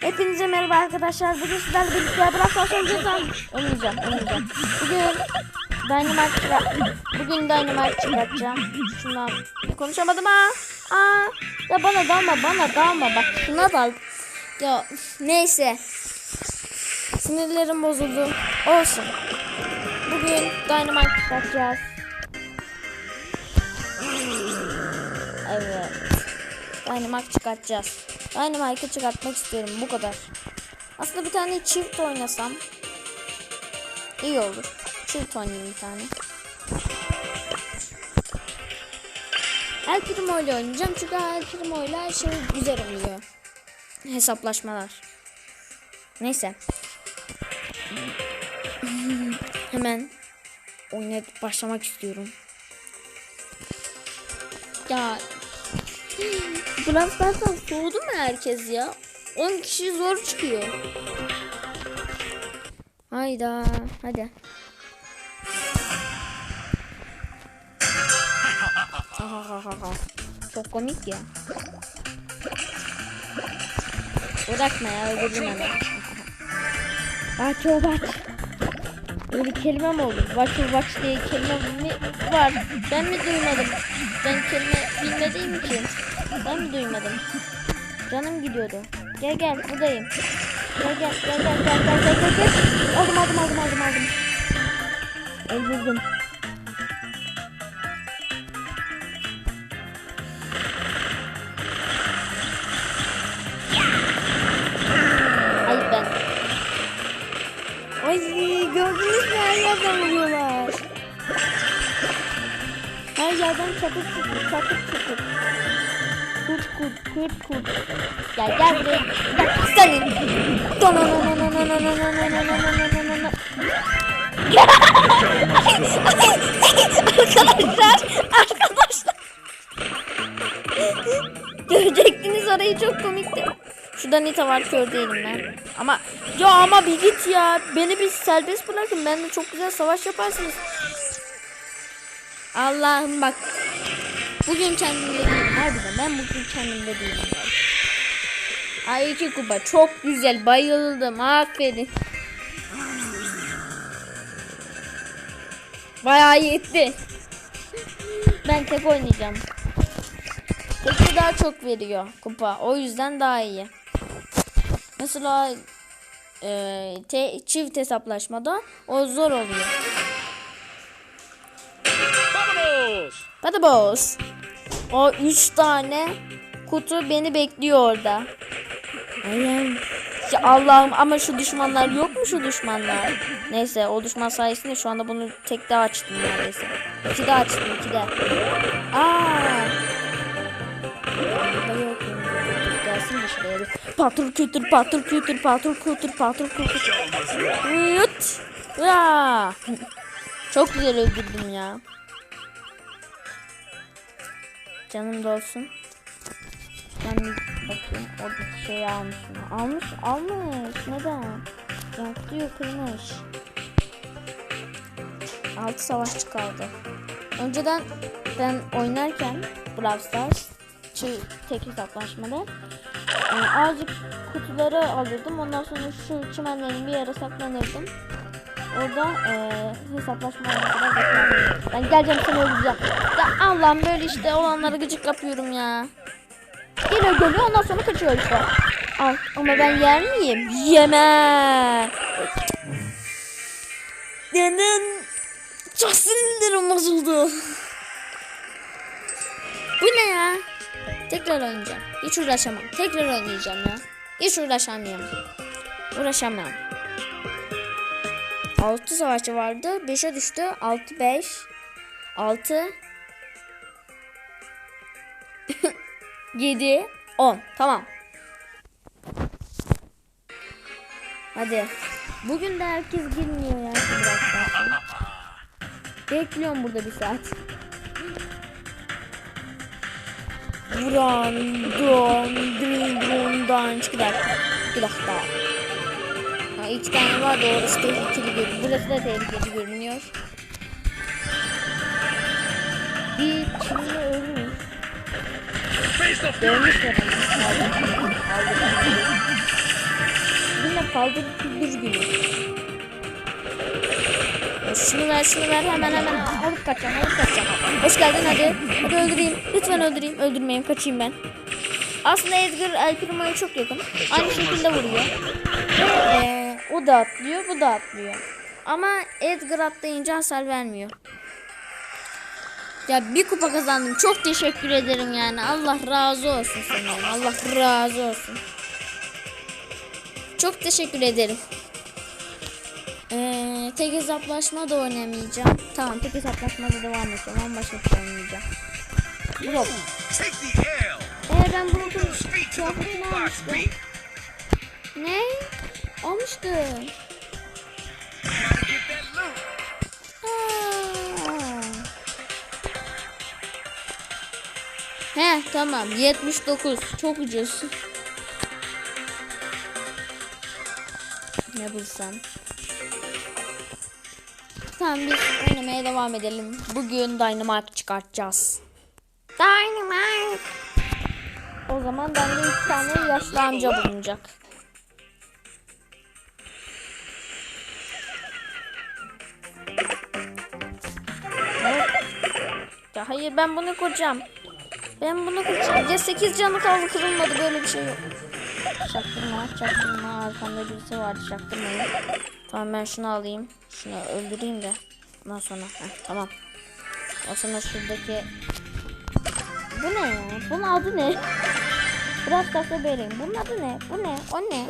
Hepinize merhaba arkadaşlar. Bugün sizlerle birlikte Brawl Stars oynayacağım. Oynayacağım. Bugün Dynamite çıkar... Bugün Dynamite çıkartacağım. Şundan konuşamadım ha. Aa, ya bana dalma, bana dalma. Bak şuna dal. Ya neyse. Sinirlerim bozuldu. Olsun. Bugün Dynamite çıkartacağız. Evet. Dynamite çıkartacağız. Dynamite'ı çıkartmak istiyorum bu kadar. Aslında bir tane çift oynasam iyi olur. Çift oynayayım bir tane. El Primo ile oynayacağım çünkü El Primo ile her şey güzel oluyor. Hesaplaşmalar. Neyse. Hemen oyuna başlamak istiyorum. Ya Brawl Stars'tan soğudu mu herkes ya? 10 kişi zor çıkıyor. Hayda hadi. Çok komik ya. Bırakma ya öldürdüm hemen. Baç baç. Böyle kelime mi olur? Vaç diye kelime mi var? Ben mi duymadım? Ben kelime bilmediğim için. Ben mi duymadım? Canım gidiyordu. Gel gel buradayım. Gel gel gel gel gel gel gel gel gel. Aldım aldım aldım aldım aldım. Öldürdüm. Ay ben. Ay gördünüz mü her yerden vuruyorlar. Her yerden çapık çapık çapık çapık. Kurt kurt kurt kurt. Gel gel buraya. Bak senin. arkadaşlar arkadaşlar. Görecektiniz orayı çok komikti. Şurada Nita var kör değilim ben. Ama ya ama bir git ya. Beni bir serbest bırakın. Ben de çok güzel savaş yaparsınız. Allah'ım bak. Bugün kendimi Harbiden ben bugün kendimde değilim. Ay iki kupa çok güzel bayıldım aferin. Bayağı yetti. Ben tek oynayacağım. Tekli daha çok veriyor kupa. O yüzden daha iyi. Mesela e, te, çift hesaplaşmada o zor oluyor. Hadi boss. O üç tane kutu beni bekliyor orada. Aynen. Ya Allah'ım ama şu düşmanlar yok mu şu düşmanlar? Neyse o düşman sayesinde şu anda bunu tek daha açtım neredeyse. İki de açtım iki de. Aa. Burada yok. Gelsin de şuraya. Patır kütür patır kütür patır kütür patır kütür. Yut. Çok güzel öldürdüm ya. Canım da olsun. Ben bakayım orada şey almış mı? Almış, almış. Neden? Yaktıyor, kırmış. Altı savaşçı kaldı. Önceden ben oynarken Brawl Stars çı- tek hesaplaşmada e, azıcık kutuları alırdım. Ondan sonra şu çimenlerin bir yere saklanırdım. Orada e, beklerdim. Ben geleceğim seni öldüreceğim. Allah'ım böyle işte olanlara gıcık yapıyorum ya. Geliyor geliyor ondan sonra kaçıyor işte. Al ama ben yer miyim? Yemem. Neden? Çok sinirlerim bozuldu. Bu ne ya? Tekrar oynayacağım. Hiç uğraşamam. Tekrar oynayacağım ya. Hiç uğraşamıyorum. Uğraşamam. 6 savaşçı vardı. 5'e düştü. 6 5 6 7 10 Tamam. Hadi. Bugün de herkes girmiyor ya. Bekliyorum burada bir saat. Buran, don, drin, bundan, çıkıdak. Çıkıdak daha. İki tane var da orası tehlikeli görünüyor. Burası da tehlikeli görünüyor. Bir the fury! Dövmüş. Aldım. Saldırı günü. Şunu ver şunu ver hemen hemen alıp kaçacağım alıp kaçacağım. Hoş geldin hadi. Hadi öldüreyim. Lütfen öldüreyim. Öldürmeyeyim kaçayım ben. Aslında Edgar El Primo'ya çok yakın. Aynı şekilde vuruyor. Ee, da atlıyor bu da atlıyor. Ama Edgar atlayınca hasar vermiyor. Ya bir kupa kazandım. Çok teşekkür ederim yani. Allah razı olsun senden. Allah razı olsun. Çok teşekkür ederim. Ee, tek hesaplaşma da oynamayacağım. Tamam tek hesaplaşmada devam edeceğim ama başka bir şey the L. Eğer ben bunu beat. Ne? Almıştım. He tamam 79 çok ucuz. Ne bulsam. Tamam biz oynamaya devam edelim. Bugün Dynamite çıkartacağız. Dynamite. O zaman bende iki tane yaşlı amca bulunacak. Ya hayır ben bunu kuracağım. Ben bunu kuracağım. Ya 8 canı kaldı kırılmadı böyle bir şey yok. Çaktırma çaktırma arkamda birisi vardı çaktırmayın. Tamam ben şunu alayım. Şunu öldüreyim de. Ondan sonra heh, tamam. O sonra şuradaki Bu ne ya? Bunun adı ne? Biraz kasa vereyim. Bunun adı ne? Bu ne? O ne?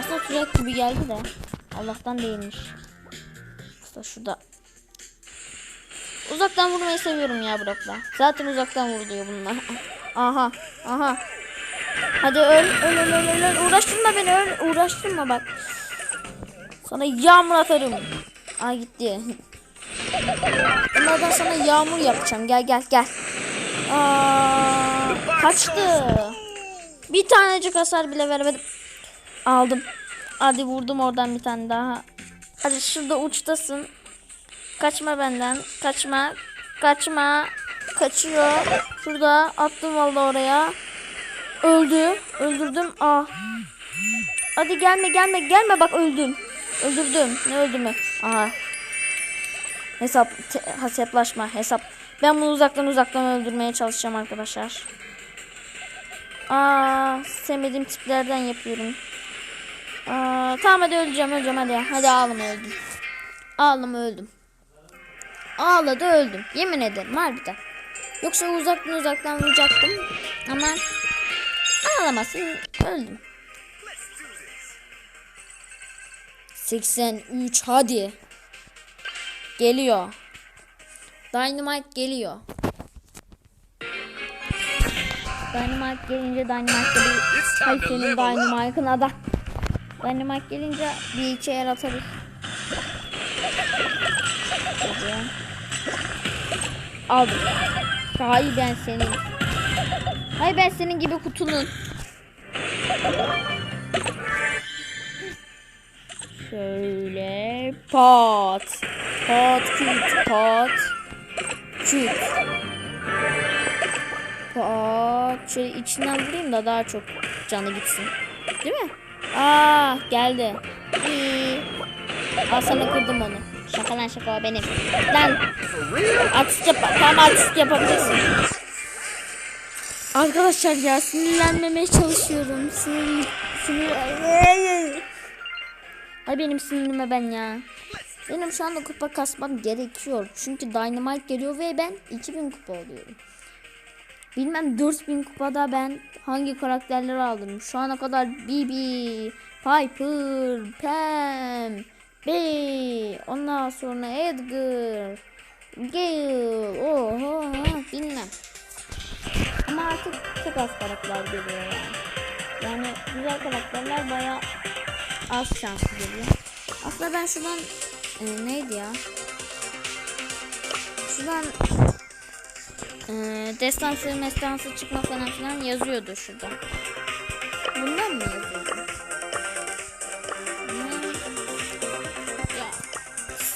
Aslında tuzak gibi geldi de. Allah'tan değilmiş. Aslında şurada Uzaktan vurmayı seviyorum ya Brock'la. Zaten uzaktan vuruluyor bunlar. Aha, aha. Hadi öl, öl, öl, öl, öl. Uğraştırma beni, öl. Uğraştırma bak. Sana yağmur atarım. Aa gitti. Bunlardan sana yağmur yapacağım. Gel, gel, gel. Aa, kaçtı. Bir tanecik hasar bile veremedim. Aldım. Hadi vurdum oradan bir tane daha. Hadi şurada uçtasın. Kaçma benden. Kaçma. Kaçma. Kaçıyor. Şurada attım vallahi oraya. Öldü. Öldürdüm. Ah. Hadi gelme gelme gelme bak öldüm. Öldürdüm. Ne öldürme? Aha. Hesap hesaplaşma hesap. Ben bunu uzaktan uzaktan öldürmeye çalışacağım arkadaşlar. Aa, sevmediğim tiplerden yapıyorum. Aa, tamam hadi öleceğim öleceğim hadi. Hadi ağlama öldüm. Ağlama öldüm. Ağladı öldüm. Yemin ederim harbiden. Yoksa uzaktan uzaktan vuracaktım. Ama ağlamasın öldüm. 83 hadi. Geliyor. Dynamite geliyor. Dynamite gelince Dynamite'da bir Hay senin. Dynamite'ın adı. Dynamite gelince bir iki el atarız. Hadi. Aldım. Hayır ben senin. Hayır ben senin gibi kutunun. Şöyle pat. Pat küt pat. Küt. Pat. Şöyle içinden vurayım da daha çok canı gitsin. Değil mi? Aa geldi. İyi. Al sana kırdım onu. Şaka lan şaka o benim. Lan artist yap tamam artist yapabilirsin. Arkadaşlar ya sinirlenmemeye çalışıyorum. Sinir sinir Ay benim sinirime ben ya. Benim şu anda kupa kasmam gerekiyor. Çünkü Dynamite geliyor ve ben 2000 kupa oluyorum. Bilmem 4000 kupada ben hangi karakterleri aldım. Şu ana kadar Bibi, Piper, Pam, Bey, ondan sonra Edgar, Gale, oho bilmem. Ama artık çok az karakter geliyor yani. Yani güzel karakterler baya az şanslı geliyor. Aslında ben şuradan e, neydi ya? Şuradan e, destansı mestansı çıkma falan filan yazıyordu şurada. Bundan mı yazıyordu?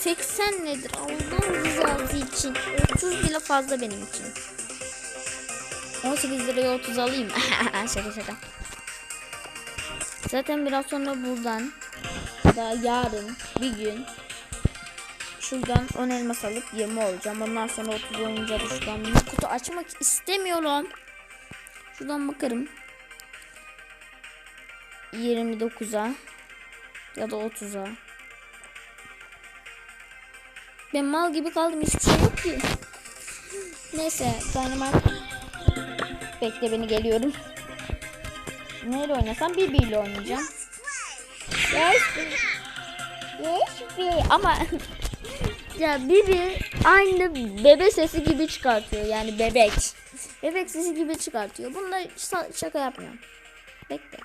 80 nedir? Allah'ın rızası için. 30 bile fazla benim için. 18 liraya 30 alayım. şaka şaka. Zaten biraz sonra buradan da yarın bir gün şuradan 10 elmas alıp 20 olacağım. Ondan sonra 30 olunca da kutu açmak istemiyorum. Şuradan bakarım. 29'a ya da 30'a. Ben mal gibi kaldım hiçbir şey yok ki. Neyse Dynamite Bekle beni geliyorum. Neyle oynasam Bibi ile oynayacağım. Yes. Yes Bibi. Ama ya Bibi aynı bebe sesi gibi çıkartıyor. Yani bebek. Bebek sesi gibi çıkartıyor. Bunda şa- şaka yapmıyorum. Bekle.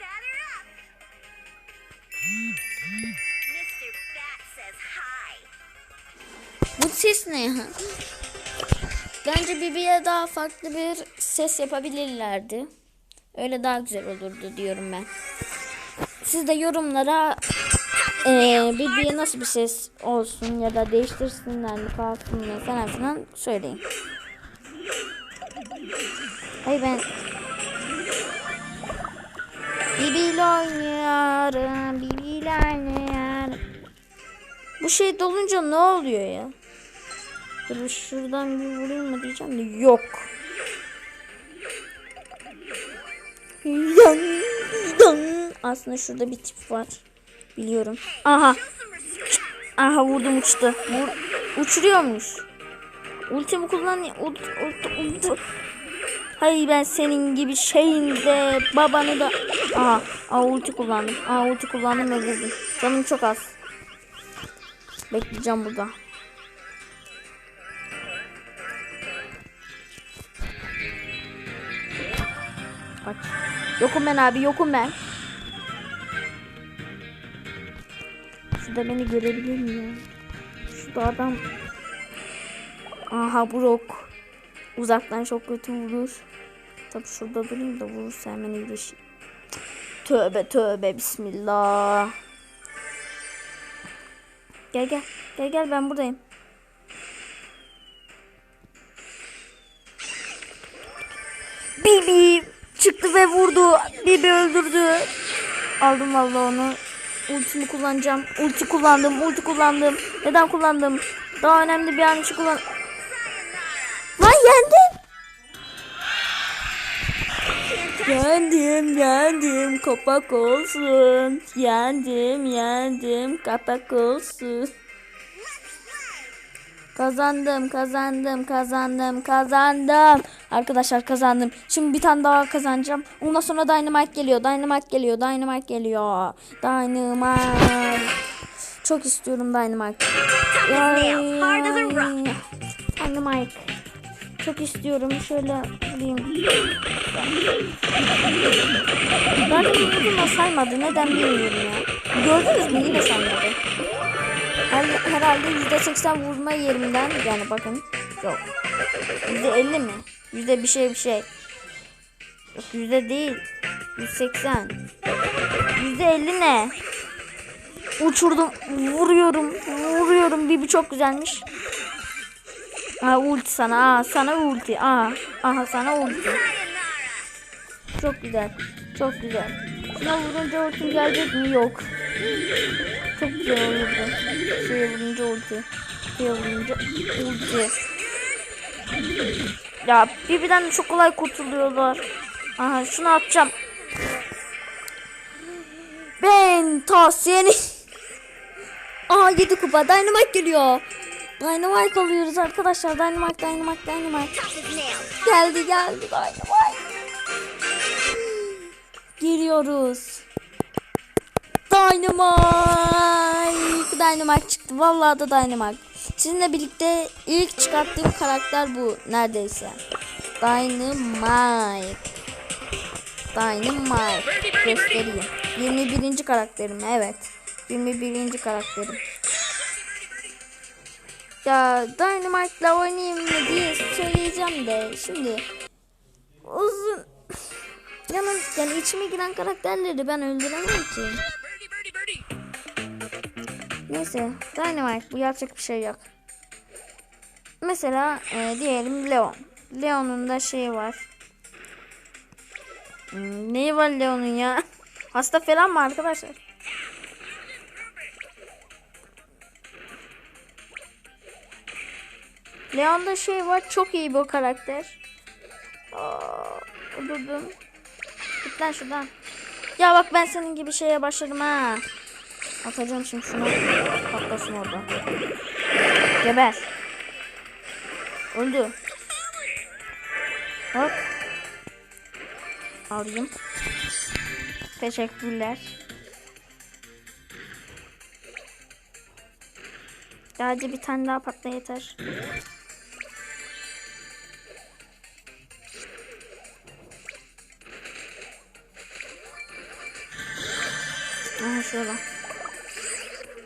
Bu ses ne ya? Bence Bibi'ye daha farklı bir ses yapabilirlerdi. Öyle daha güzel olurdu diyorum ben. Siz de yorumlara eee Bibi'ye nasıl bir ses olsun ya da değiştirsinler mi kalsın mı falan filan söyleyin. Hayır ben Bibi ile oynuyorum. Bibi ile oynuyorum. Bu şey dolunca ne oluyor ya? Şuradan bir vurayım mı diyeceğim de yok. Yan, yan. Aslında şurada bir tip var. Biliyorum. Aha. Aha vurdum uçtu. Vur, uçuruyormuş. Ultimi kullan. Hayır ben senin gibi şeyin de babanı da. Aha. Aha ulti kullandım. Aha ulti kullandım vurdum. Canım çok az. Bekleyeceğim burada. Kaç. Yokum ben abi yokum ben. Şurada beni görebilir mi? Şurada adam. Aha Brock. Uzaktan çok kötü vurur. Tabi şurada durayım da vurursa hemen iyileşir. Tövbe tövbe bismillah. Gel gel. Gel gel ben buradayım. Çıktı ve vurdu. Bibi öldürdü. Aldım vallahi onu. Ultimi kullanacağım. Ulti kullandım. Ulti kullandım. Neden kullandım? Daha önemli bir an için kullan. Lan yendim. Yendim, yendim, kapak olsun. Yendim, yendim, kapak olsun. Kazandım, kazandım, kazandım, kazandım. Arkadaşlar kazandım. Şimdi bir tane daha kazanacağım. Ondan sonra Dynamite geliyor, Dynamite geliyor, Dynamite geliyor. Dynamite. Çok istiyorum Dynamite. Dynamite. Çok istiyorum. Şöyle. Ben de vurdum saymadı. Neden bilmiyorum ya. Gördünüz mü? Yine saymadı. Her, herhalde %80 vurma yerimden yani bakın. Yok. %50 mi? Yüzde bir şey bir şey. Yok yüzde değil. 180. Yüzde 50 ne? Uçurdum. Vuruyorum. Vuruyorum. Bibi çok güzelmiş. Aa ulti sana. Aa sana ulti. Aa. Aha sana ulti. Çok güzel. Çok güzel. Şuna vurunca ultim gelecek mi? Yok. Çok güzel olurdu. Şeye vurunca ulti. Şeye vurunca ulti. Ya birbirinden de çok kolay kurtuluyorlar. Aha şunu atacağım. Ben tavsiyeni. Aha 7 kupa Dynamite geliyor. Dynamite alıyoruz arkadaşlar. Dynamite, Dynamite, Dynamite. Geldi geldi Dynamite. Geliyoruz. Dynamite. Dynamite çıktı. Vallahi da Dynamite. Sizinle birlikte ilk çıkarttığım karakter bu neredeyse. Dynamite. Dynamite. Göstereyim. 21. karakterim evet. 21. karakterim. Ya Dynamite'la oynayayım mı diye söyleyeceğim de şimdi uzun yanın yani içime giren karakterleri ben öldüremem ki. Neyse Dynamite bu yapacak bir şey yok. Mesela e, diyelim Leon. Leon'un da şeyi var. Hmm, neyi var Leon'un ya? Hasta falan mı arkadaşlar? Leon'da şey var çok iyi bu karakter. Aa, durdum. Git lan şuradan. Ya bak ben senin gibi şeye başladım ha. Atacağım şimdi şunu. Patlasın orada. Geber. Öldü. Hop. Alayım. Teşekkürler. Sadece bir tane daha patla yeter. Aha şöyle.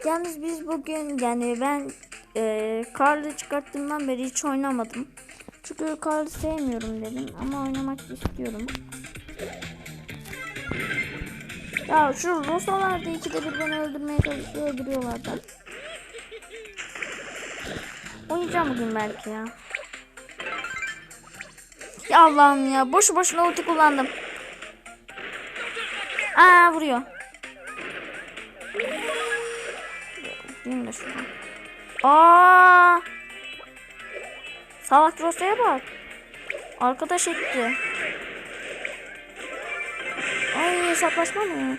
Yalnız biz bugün yani ben e, Karl'ı çıkarttığımdan beri hiç oynamadım. Çünkü Karl'ı sevmiyorum dedim ama oynamak istiyorum. Ya şu Rosalar da ikide bir beni öldürmeye çalışıyor öldürüyorlar da. Oynayacağım bugün belki ya. Ya Allah'ım ya boşu boşuna ulti kullandım. Aa vuruyor. Değil de şuradan. Aa! Salak Rosa'ya bak. Arkadaş etti. Ay hesaplaşma mı?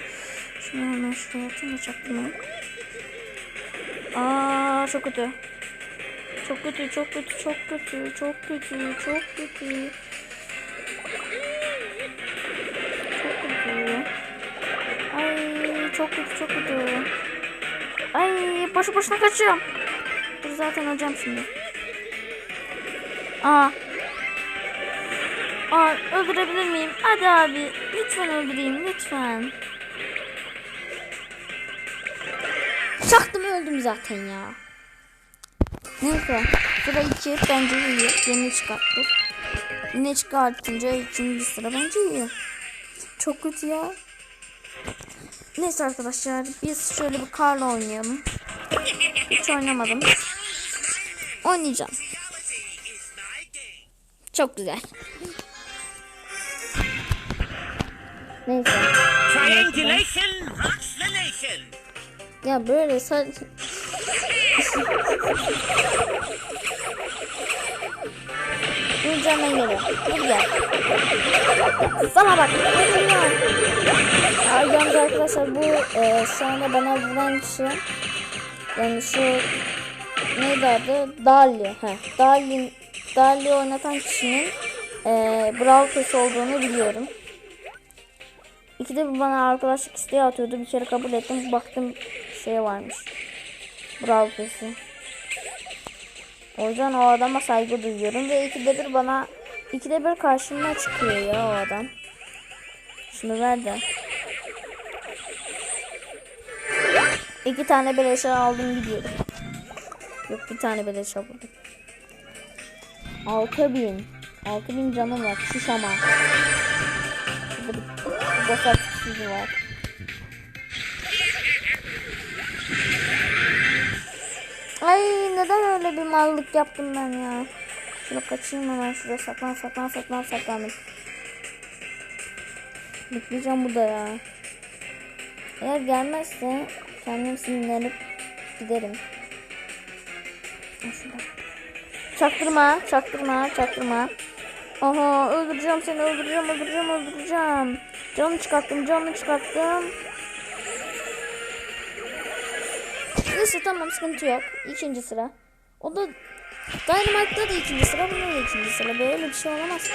Şunu hemen şuraya atayım da çaktım. Aa çok kötü. Çok kötü, çok kötü, çok kötü, çok kötü, çok kötü. Çok kötü. Ay çok kötü, çok kötü. Ay boşu boşuna kaçıyorum. Dur zaten öleceğim şimdi. Aa. Aa öldürebilir miyim? Hadi abi. Lütfen öldüreyim lütfen. Çaktım öldüm zaten ya. Neyse. Sıra 2 bence iyi. Yeni çıkarttık. Yine çıkartınca ikinci sıra bence iyi. Çok kötü ya. Neyse arkadaşlar biz şöyle bir karla oynayalım. Hiç oynamadım. Oynayacağım. Çok güzel. Neyse. Ya böyle sadece... Vuracağım ben geliyorum. Hadi gel. Sana bak. Hadi yalnız arkadaşlar bu e, şu bana vuran kişi yani şu neydi adı? Dali. Heh. Dali, Dali oynatan kişinin e, Brawl Pass olduğunu biliyorum. İkide bir bana arkadaşlık isteği atıyordu. Bir kere kabul ettim. Baktım şey varmış. Brawl Pass'i. O yüzden o adama saygı duyuyorum. Ve ikide bir bana ikide bir karşıma çıkıyor ya o adam. Şunu ver de. İki tane beleşe aldım gidiyorum. Yok bir tane beleşe buldum. Altı bin. Altı bin canım var. Şiş ama. Şurada bir var. Ay neden öyle bir mallık yaptım ben ya. Şunu kaçayım hemen şuraya saklan saklan saklan saklandım. Bekleyeceğim burada ya. Eğer gelmezse kendim sinirlenip giderim. Şurada. Çaktırma, çaktırma, çaktırma. Aha öldüreceğim seni öldüreceğim öldüreceğim öldüreceğim. Canını çıkarttım canını çıkarttım. Neyse tamam sıkıntı yok. İkinci sıra. O da Dynamite'da da ikinci sıra bunda da ikinci sıra. Böyle bir şey olamaz ki.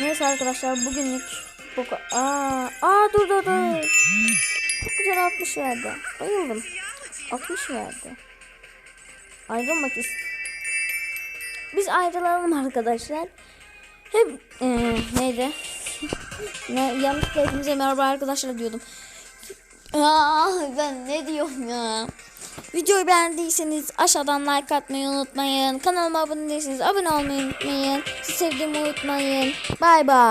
Neyse arkadaşlar bugünlük bu Aa, aa dur dur dur. Çok güzel 60 verdi. Bayıldım. 60 verdi. Ayrılmak ist Biz ayrılalım arkadaşlar. Hep e, neydi? ne yanlışlıkla merhaba arkadaşlar diyordum. Aa, ben ne diyorum ya? Videoyu beğendiyseniz aşağıdan like atmayı unutmayın. Kanalıma abone değilseniz abone olmayı unutmayın. Sizi sevdiğimi unutmayın. Bay bay.